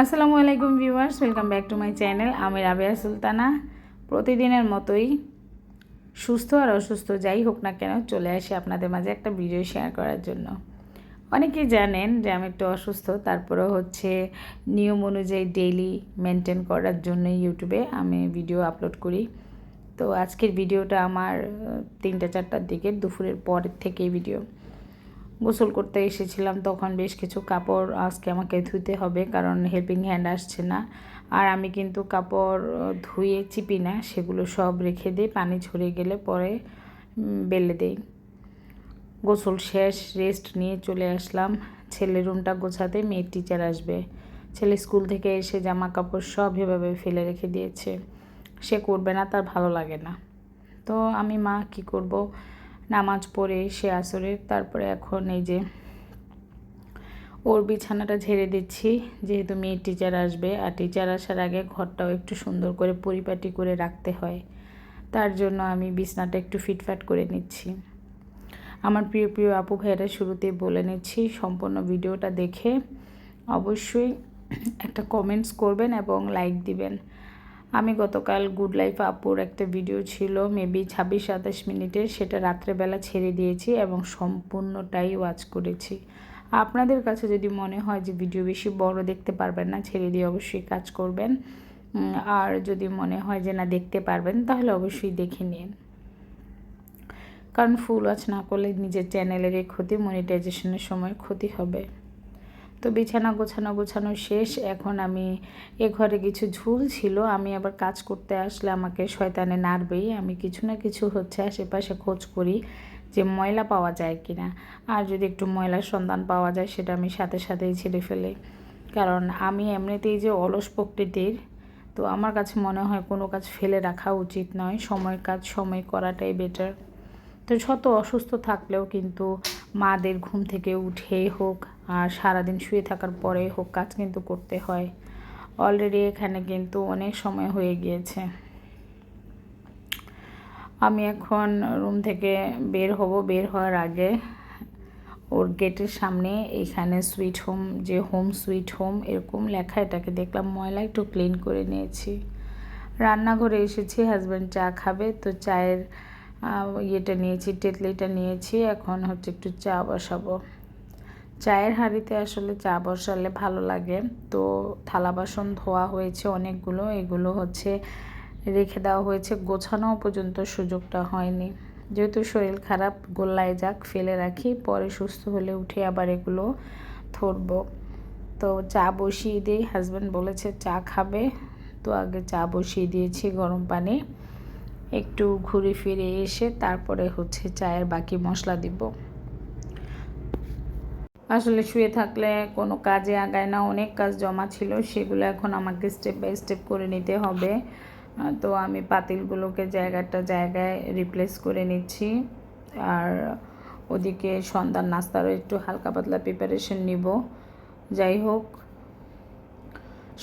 আসসালামু আলাইকুম viewers, welcome back to my channel. আমি রাবেয়া সুলতানা। প্রতিদিনের মতোই সুস্থ আর অসুস্থ যাই হোক না কেন চলে আসি আপনাদের মাঝে একটা ভিডিও শেয়ার করার জন্য। অনেকেই জানেন যে আমি একটু অসুস্থ, তারপরেও হচ্ছে নিয়ম অনুযায়ী ডেইলি মেনটেন করার জন্য ইউটিউবে আমি ভিডিও আপলোড করি। তো আজকের ভিডিওটা আমার তিনটা, চারটার দিকে, দুপুরের পরের থেকে ভিডিও গোসল করতে এসেছিলাম, তখন বেশ কিছু কাপড় আজকে আমাকে ধুতে হবে, কারণ হেল্পিং হ্যান্ড আসছে না। আর আমি কিন্তু কাপড় ধুয়ে চিপি না, সেগুলো সব রেখে দিই, পানি ঝরে গেলে পরে বেলে দেই। গোসল শেষ রেস্ট নিয়ে চলে আসলাম। ছেলের রুমটা গোছাতে মেয়ের টিচার আসবে। ছেলে স্কুল থেকে এসে জামা কাপড় সব এভাবে ফেলে রেখে দিয়েছে। সে করবে না, তার ভালো লাগে না। তো আমি মা কি করব? নামাজ পড়ে, সে আসরে তারপরে এখন এই যে ওর বিছানাটা ঝেড়ে দিচ্ছি, যেহেতু মেয়ে টিচার আসবে, আর টিচার আসার আগে ঘরটাও একটু সুন্দর করে পরিপাটি করে রাখতে হয়। তার জন্য আমি বিছনাটা একটু ফিটফাট করে নিচ্ছি। আমার প্রিয় প্রিয় আপু ভাইয়েরা শুরুতেই বলে নিচ্ছি, সম্পূর্ণ ভিডিওটা দেখে অবশ্যই একটা কমেন্টস করবেন এবং লাইক দিবেন। আমি গতকাল গুড লাইফ আপুর একটা ভিডিও ছিল মেবি ছাব্বিশ, সাতাশ মিনিটের, সেটা রাত্রেবেলা ছেড়ে দিয়েছি এবং সম্পূর্ণটাই ওয়াচ করেছি। আপনাদের কাছে যদি মনে হয় যে ভিডিও বেশি বড় দেখতে পারবেন না, ছেড়ে দিয়ে অবশ্যই কাজ করবেন। আর যদি মনে হয় যে না দেখতে পারবেন, তাহলে অবশ্যই দেখে নিন। কারণ ফুল ওয়াচ না করলে নিজের চ্যানেলেরই ক্ষতি মনিটাইজেশনের সময় ক্ষতি হবে। তো বিছানা গোছানো গোছানো শেষ। এখন আমি এ ঘরে কিছু ঝুল ছিল, আমি আবার কাজ করতে আসলে আমাকে শয়তানে নাড়বেই। আমি কিছু না কিছু হচ্ছে আশেপাশে খোঁজ করি যে ময়লা পাওয়া যায় কি না আর যদি একটু ময়লার সন্ধান পাওয়া যায়, সেটা আমি সাথে সাথেই ছেড়ে ফেলি। কারণ আমি এমনিতেই যে অলস প্রকৃতির, তো আমার কাছে মনে হয় কোনো কাজ ফেলে রাখা উচিত নয়। সময় কাজ, সময় করাটাই বেটার তো শত অসুস্থ থাকলেও কিন্তু মাদের ঘুম থেকে উঠেই হোক আর সারাদিন শুয়ে থাকার পরেই হোক কাজ কিন্তু করতে হয়। অলরেডি এখানে কিন্তু অনেক সময় হয়ে গিয়েছে। আমি এখন রুম থেকে বের হব, বের হওয়ার আগে ওর গেটের সামনে এখানে সুইট হোম, যে হোম সুইট হোম এরকম লেখা, এটাকে দেখলাম ময়লা একটু ক্লিন করে নিয়েছি। রান্নাঘরে এসেছি, হাজব্যান্ড চা খাবে, তো চায়ের ইয়েটা নিয়েছি, তেতলিটা নিয়েছি। এখন হচ্ছে একটু চা বসাবো। চায়ের হাঁড়িতে আসলে চা বসালে ভালো লাগে। তো থালা বাসন ধোয়া হয়েছে অনেকগুলো, এগুলো হচ্ছে রেখে দেওয়া হয়েছে। গোছানো পর্যন্ত সুযোগটা হয়নি। যেহেতু শরীর খারাপ, গোল্লায় যাক, ফেলে রাখি। পরে সুস্থ হলে উঠে আবার এগুলো ধরবো। তো চা বসিয়ে দিই। হাজব্যান্ড বলেছে চা খাবে। তো আগে চা বসিয়ে দিয়েছি গরম পানি। একটু ঘুরে ফিরে এসে তারপরে হচ্ছে চায়ের বাকি মশলা দিব। আসলে শুয়ে থাকলে কোনো কাজে আগায় না, অনেক কাজ জমা ছিল, সেগুলো এখন আমাকে স্টেপ বাই স্টেপ করে নিতে হবে। তো আমি পাতিলগুলোকে জায়গাটা জায়গায় রিপ্লেস করে নিচ্ছি। আর ওদিকে সন্ধ্যার নাস্তারও একটু হালকা পাতলা প্রিপারেশন নিব। যাই হোক,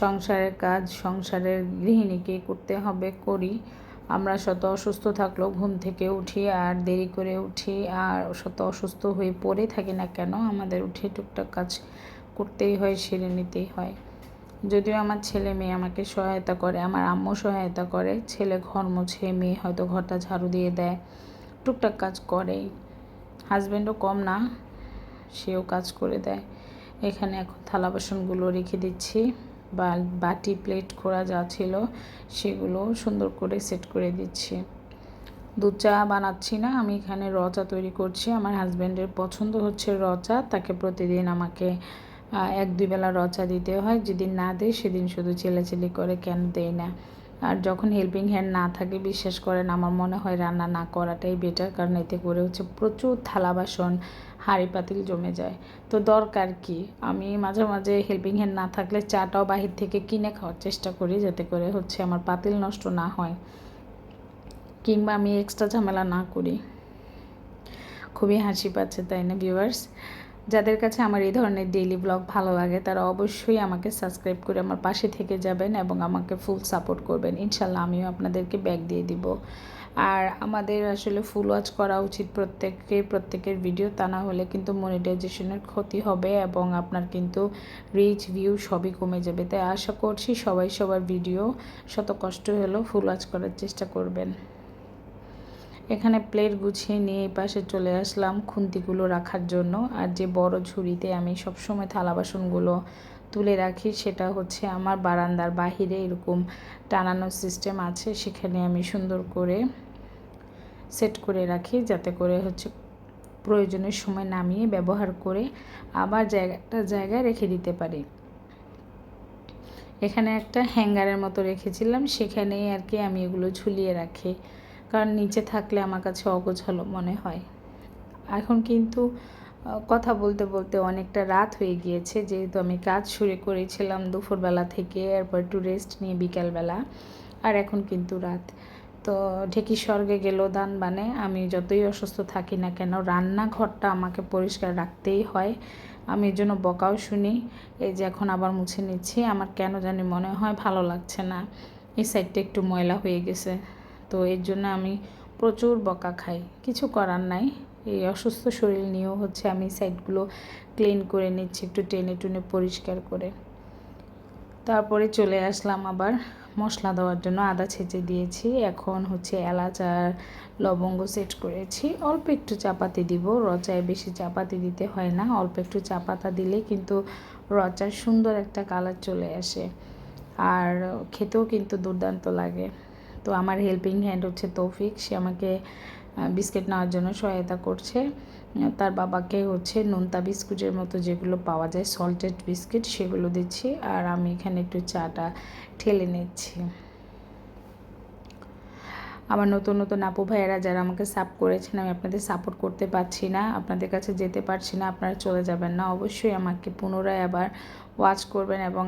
সংসারের কাজ, সংসারের গৃহিণীকে করতে হবে, করি। আমরা শত অসুস্থ থাকলেও ঘুম থেকে উঠি আর দেরি করে উঠি আর শত অসুস্থ হয়ে পড়ে থাকি না কেন? আমাদের উঠে টুকটাক কাজ করতেই হয়, সেরে নিতেই হয়। যদিও আমার ছেলে মেয়ে আমাকে সহায়তা করে, আমার আম্মু সহায়তা করে, ছেলে ঘর মুছে, মেয়ে হয়তো ঘরটা ঝাড়ু দিয়ে দেয়, টুকটাক কাজ করেই। হাজব্যান্ডও কম না, সেও কাজ করে দেয়। এখানে এখন থালা বাসনগুলো রেখে দিচ্ছি। বা বাটি প্লেট করা যা ছিল সেগুলো সুন্দর করে সেট করে দিচ্ছি। দুধ চা বানাচ্ছি না, আমি এখানে র চা তৈরি করছি। আমার হাজব্যান্ডের পছন্দ হচ্ছে র চা, তাকে প্রতিদিন আমাকে এক দুই বেলা র চা দিতে হয়। যেদিন না দেয় সেদিন শুধু চেলাচেলি করে কেন দেয় না। আর যখন হেল্পিং হ্যান্ড না থাকে, বিশ্বাস করেন আমার মনে হয় রান্না না করাটাই বেটার কারণ এতে করে হচ্ছে প্রচুর থালা বাসন, হাঁড়ি পাতিল জমে যায়। তো দরকার কি? আমি মাঝে মাঝে হেল্পিং হ্যান্ড না থাকলে চাটাও বাহির থেকে কিনে খাওয়ার চেষ্টা করি, যাতে করে হচ্ছে আমার পাতিল নষ্ট না হয়, কিংবা আমি এক্সট্রা ঝামেলা না করি। খুবই হাসি পাচ্ছে, তাই না ভিউয়ার্স যাদের কাছে আমার এই ধরনের ডেইলি ব্লগ ভালো লাগে, তারা অবশ্যই আমাকে সাবস্ক্রাইব করে আমার পাশে থেকে যাবেন এবং আমাকে ফুল সাপোর্ট করবেন। ইনশাল্লাহ আমিও আপনাদেরকে ব্যাগ দিয়ে দিব। আর আমাদের আসলে ফুল ওয়াচ করা উচিত প্রত্যেককে, প্রত্যেকের ভিডিও তা না হলে কিন্তু মনিটাইজেশনের ক্ষতি হবে এবং আপনার কিন্তু রিচ ভিউ সবই কমে যাবে। তাই আশা করছি সবাই সবার ভিডিও শত কষ্ট হলেও ফুল ওয়াচ করার চেষ্টা করবেন। এখানে প্লেট গুছিয়ে নিয়ে এই পাশে চলে আসলাম খুন্তিগুলো রাখার জন্য। আর যে বড় ঝুড়িতে আমি সবসময় থালা বাসনগুলো তুলে রাখি, সেটা হচ্ছে আমার বারান্দার বাহিরে এরকম টানানোর সিস্টেম আছে, সেখানে আমি সুন্দর করে সেট করে রাখি, যাতে করে হচ্ছে প্রয়োজনের সময় নামিয়ে ব্যবহার করে আবার জায়গাটা জায়গায় রেখে দিতে পারি। এখানে একটা হ্যাঙ্গারের মতো রেখেছিলাম, সেখানেই আর কি আমি এগুলো ঝুলিয়ে রাখি। কারণ নিচে থাকলে আমার কাছে অগোছালো মনে হয়। এখন কিন্তু কথা বলতে বলতে অনেকটা রাত হয়ে গিয়েছে। যেহেতু আমি কাজ শুরু করেছিলাম দুপুরবেলা থেকে, এরপর একটু রেস্ট নিয়ে বিকালবেলা, আর এখন কিন্তু রাত। তো ঢেকি স্বর্গে গেল দান মানে আমি যতই অসুস্থ থাকি না কেন, রান্নাঘরটা আমাকে পরিষ্কার রাখতেই হয়। আমি এর জন্য বকাও শুনি, এই যে এখন আবার মুছে নিচ্ছি, আমার কেন জানি মনে হয় ভালো লাগছে না। এই সাইডটা একটু ময়লা হয়ে গেছে। তো এর জন্য আমি প্রচুর বকা খাই। কিছু করার নাই। এই অসুস্থ শরীর নিয়েও হচ্ছে আমি সাইডগুলো ক্লিন করে নিচ্ছি একটু টেনে টুনে পরিষ্কার করে। তারপরে চলে আসলাম আবার মশলা দেওয়ার জন্য আদা ছেঁচে দিয়েছি। এখন হচ্ছে এলাচ আর লবঙ্গ সেট করেছি। অল্প একটু চাপাতি দিব। রচায় বেশি চাপাতি দিতে হয় না। অল্প একটু চাপাতা দিলে কিন্তু রচার সুন্দর একটা কালার চলে আসে। আর খেতেও কিন্তু দুর্দান্ত লাগে। তো আমার হেল্পিং হ্যান্ড হচ্ছে তৌফিক, সে আমাকে বিস্কিট নেওয়ার জন্য সহায়তা করছে। তার বাবাকে হচ্ছে নোনতা বিস্কুটের মতো যেগুলো পাওয়া যায় সল্টেড বিস্কিট সেগুলো দিচ্ছি। আর আমি এখানে একটু চাটা ঠেলে নিচ্ছি। আমার নতুন নতুন আপু ভাইয়েরা যারা আমাকে সাপ করেছেন, আমি আপনাদের সাপোর্ট করতে পারছি না, আপনাদের কাছে যেতে পারছি না, আপনারা চলে যাবেন না। অবশ্যই আমাকে পুনরায় আবার ওয়াচ করবেন এবং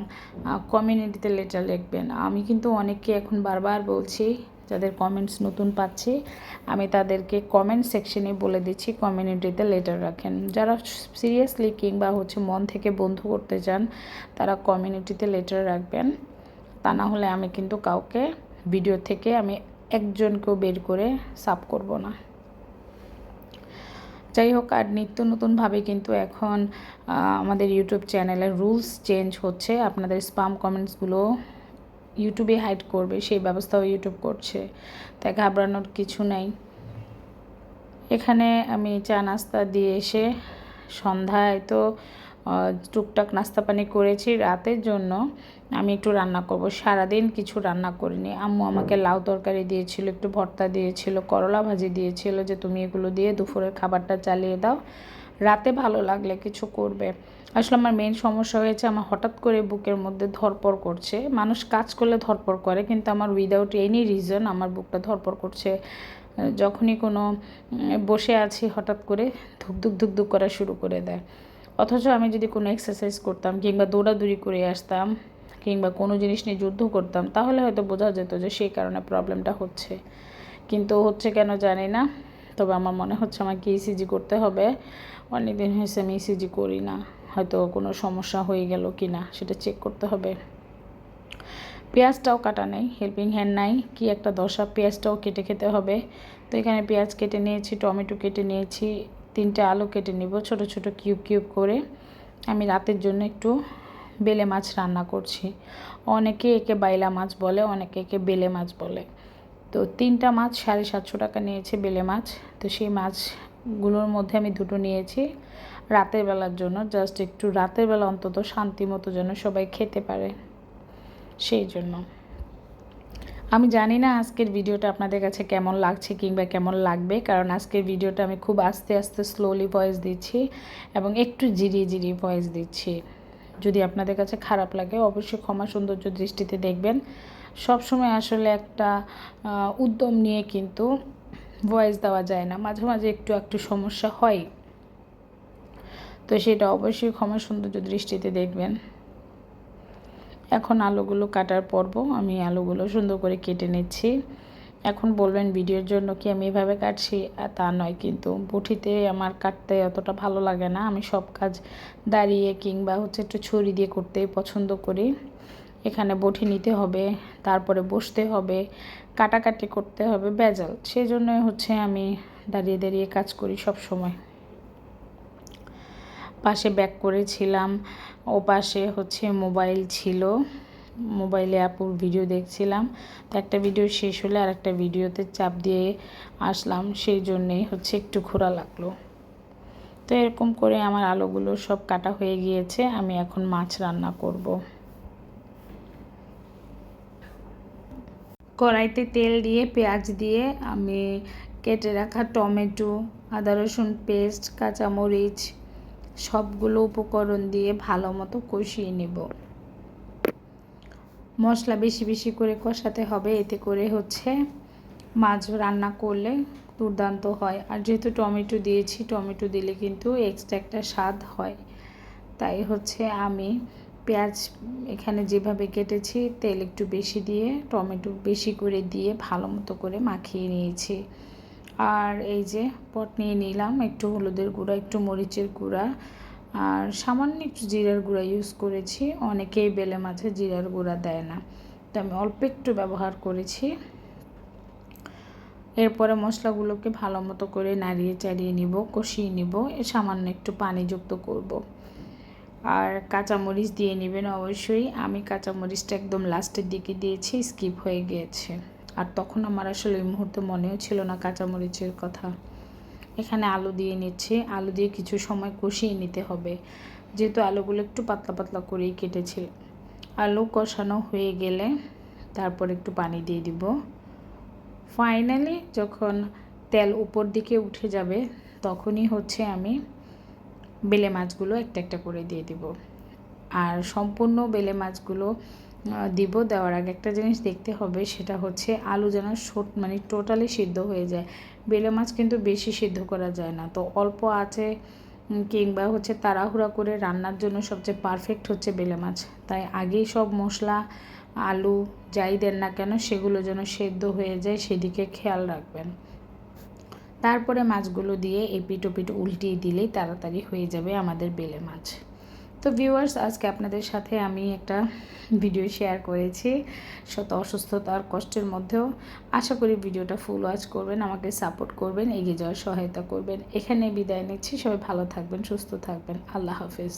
কমিউনিটিতে লেটার লিখবেন। আমি কিন্তু অনেককে এখন বারবার বলছি, যাদের কমেন্টস নতুন পাচ্ছি, আমি তাদেরকে কমেন্ট সেকশনে বলে দিচ্ছি কমিউনিটিতে লেটার রাখেন। যারা সিরিয়াসলি কিংবা হচ্ছে মন থেকে বন্ধু করতে চান, তারা কমিউনিটিতে লেটার রাখবেন। তা না হলে আমি কিন্তু কাউকে ভিডিও থেকে আমি একজনকেও বের করে সাপ করব না। যাই হোক, আর নিত্য নতুনভাবে কিন্তু এখন আমাদের ইউটিউব চ্যানেলের রুলস চেঞ্জ হচ্ছে। আপনাদের স্পাম কমেন্টসগুলো ইউটিউবে হাইড করবে, সেই ব্যবস্থাও ইউটিউব করছে। তাই ঘাবড়ানোর কিছু নাই। এখানে আমি চা নাস্তা দিয়ে এসে সন্ধ্যায় তো টুকটাক নাস্তা পানি করেছি রাতের জন্য। আমি একটু রান্না করব। সারাদিন কিছু রান্না করিনি। আম্মু আমাকে লাউ তরকারি দিয়েছিল, একটু ভর্তা দিয়েছিল, করলা ভাজি দিয়েছিল যে তুমি এগুলো দিয়ে দুপুরের খাবারটা চালিয়ে দাও। রাতে ভালো লাগলে কিছু করবে। আসলে আমার মেন সমস্যা হয়েছে, আমার হঠাৎ করে বুকের মধ্যে ধরপর করছে। মানুষ কাজ করলে ধরপর করে, কিন্তু আমার উইদাউট এনি রিজন আমার বুকটা ধরপর করছে। যখনই কোনো বসে আছি, হঠাৎ করে ধুক ধুক ধুক ধুক করা শুরু করে দেয়। অথচ আমি যদি কোনো এক্সারসাইজ করতাম কিংবা দৌড়াদৌড়ি করে আসতাম কিংবা কোনো জিনিস নিয়ে যুদ্ধ করতাম, তাহলে হয়তো বোঝা যেত যে সেই কারণে প্রবলেমটা হচ্ছে। কিন্তু হচ্ছে কেন জানি না। তবে আমার মনে হচ্ছে আমাকে ইসিজি করতে হবে। অনেক দিন হয়েছে আমি ইসিজি করি না। হয়তো কোনো সমস্যা হয়ে গেল কি না সেটা চেক করতে হবে। পেঁয়াজটাও কাটা নেই হেল্পিং হ্যান্ড নাই। কি একটা দশা, পেঁয়াজটাও কেটে খেতে হবে। তো এখানে পেঁয়াজ কেটে নিয়েছি, টমেটো কেটে নিয়েছি। তিনটে আলু কেটে নিব, ছোট ছোট কিউব কিউব করে। আমি রাতের জন্য একটু বেলে মাছ রান্না করছি। অনেকে একে বাইলা মাছ বলে, অনেকে একে বেলে মাছ বলে। তো তিনটা মাছ সাড়ে সাতশো টাকা নিয়েছে বেলে মাছ। তো সেই মাছগুলোর মধ্যে আমি দুটো নিয়েছি। রাতের বেলার জন্য, জাস্ট একটু রাতের বেলা অন্তত শান্তি মতো যেন সবাই খেতে পারে। সেই জন্য। আমি জানি না আজকের ভিডিওটা আপনাদের কাছে কেমন লাগছে কিংবা কেমন লাগবে, কারণ আজকের ভিডিওটা আমি খুব আস্তে আস্তে স্লোলি ভয়েস দিচ্ছি এবং একটু জিরিয়ে জিরিয়ে ভয়েস দিচ্ছি। যদি আপনাদের কাছে খারাপ লাগে অবশ্যই ক্ষমা সৌন্দর্য দৃষ্টিতে দেখবেন। সবসময় আসলে একটা উদ্যম নিয়ে কিন্তু ভয়েস দেওয়া যায় না, মাঝে মাঝে একটু একটু সমস্যা হয়। তো সেটা অবশ্যই ক্ষমা সৌন্দর্য দৃষ্টিতে দেখবেন। এখন আলুগুলো কাটার পর্ব। আমি আলুগুলো সুন্দর করে কেটে নিচ্ছি। এখন বলবেন ভিডিওর জন্য কি আমি এভাবে কাটছি? তা নয়, কিন্তু বটিতে আমার কাটতে অতটা ভালো লাগে না। আমি সব কাজ দাঁড়িয়ে কিংবা হচ্ছে একটু ছুরি দিয়ে করতেই পছন্দ করি। এখানে বটি নিতে হবে, তারপরে বসতে হবে, কাটাকাটি করতে হবে, বেজাল। সেই জন্যই হচ্ছে আমি দাঁড়িয়ে দাঁড়িয়ে কাজ করি সব সময় পাশে ব্যাক করেছিলাম। ও পাশে হচ্ছে মোবাইল ছিল। মোবাইলে আপুর ভিডিও দেখছিলাম। তো একটা ভিডিও শেষ হলে আর একটা ভিডিওতে চাপ দিয়ে আসলাম। সেই জন্যেই হচ্ছে একটু ঘোরা লাগল। তো এরকম করে আমার আলুগুলো সব কাটা হয়ে গিয়েছে। আমি এখন মাছ রান্না করব। কড়াইতে তেল দিয়ে, পেঁয়াজ দিয়ে আমি কেটে রাখা টমেটো, আদা রসুন পেস্ট কাঁচামরিচ সবগুলো উপকরণ দিয়ে ভালো মতো কষিয়ে নেব। মশলা বেশি বেশি করে কষাতে হবে, এতে করে হচ্ছে মাছ রান্না করলে দুর্দান্ত হয়। আর যেহেতু টমেটো দিয়েছি, টমেটো দিলে কিন্তু এক্সট্রা একটা স্বাদ হয়। তাই হচ্ছে আমি পেঁয়াজ এখানে যেভাবে কেটেছি, তেল একটু বেশি দিয়ে, টমেটো বেশি করে দিয়ে ভালো মতো করে মাখিয়ে নিয়েছি। আর এই যে পট নিয়ে নিলাম, একটু হলুদের গুঁড়া, একটু মরিচের গুঁড়া, আর সামান্য একটু জিরার গুঁড়া ইউজ করেছি। অনেকেই বেলে মাছে জিরার গুঁড়া দেয় না, তো আমি অল্প একটু ব্যবহার করেছি। এরপরে মশলাগুলোকে ভালো মতো করে নাড়িয়ে চাড়িয়ে নিব, কষিয়ে নিব এ সামান্য একটু পানি যুক্ত করব। আর কাঁচামরিচ দিয়ে নেবেন অবশ্যই। আমি কাঁচামরিচটা একদম লাস্টের দিকে দিয়েছি স্কিপ হয়ে গিয়েছে আর তখন আমার আসলে ওই মুহূর্তে মনেও ছিল না কাঁচামরিচের কথা। এখানে আলু দিয়ে নিচ্ছি। আলু দিয়ে কিছু সময় কষিয়ে নিতে হবে। যেহেতু আলুগুলো একটু পাতলা পাতলা করেই কেটেছি আলু কষানো হয়ে গেলে তারপর একটু পানি দিয়ে দিব। ফাইনালি যখন তেল উপর দিকে উঠে যাবে, তখনই হচ্ছে আমি বেলে মাছগুলো একটা একটা করে দিয়ে দিব। আর সম্পূর্ণ বেলে মাছগুলো দিব। দেওয়ার আগে একটা জিনিস দেখতে হবে, সেটা হচ্ছে আলু যেন মানে টোটালি সিদ্ধ হয়ে যায়। বেলে মাছ কিন্তু বেশি সিদ্ধ করা যায় না। তো অল্প আছে কিংবা হচ্ছে তাড়াহুড়া করে রান্নার জন্য সবচেয়ে পারফেক্ট হচ্ছে বেলে মাছ। তাই আগেই সব মশলা, আলু যাই দেন না কেন, সেগুলো যেন সেদ্ধ হয়ে যায়, সেদিকে খেয়াল রাখবেন। তারপরে মাছগুলো দিয়ে এপিট ওপিট উল্টিয়ে দিলেই তাড়াতাড়ি হয়ে যাবে আমাদের বেলে মাছ। তো ভিউয়ার্স আজকে আপনাদের সাথে আমি একটা ভিডিও শেয়ার করেছি শত অসুস্থতার কষ্টের মধ্যেও। আশা করি ভিডিওটা ফুল ওয়াচ করবেন, আমাকে সাপোর্ট করবেন, এগিয়ে যাওয়ার সহায়তা করবেন। এখানে বিদায় নিচ্ছি, সবাই ভালো থাকবেন, সুস্থ থাকবেন। আল্লাহ হাফিজ।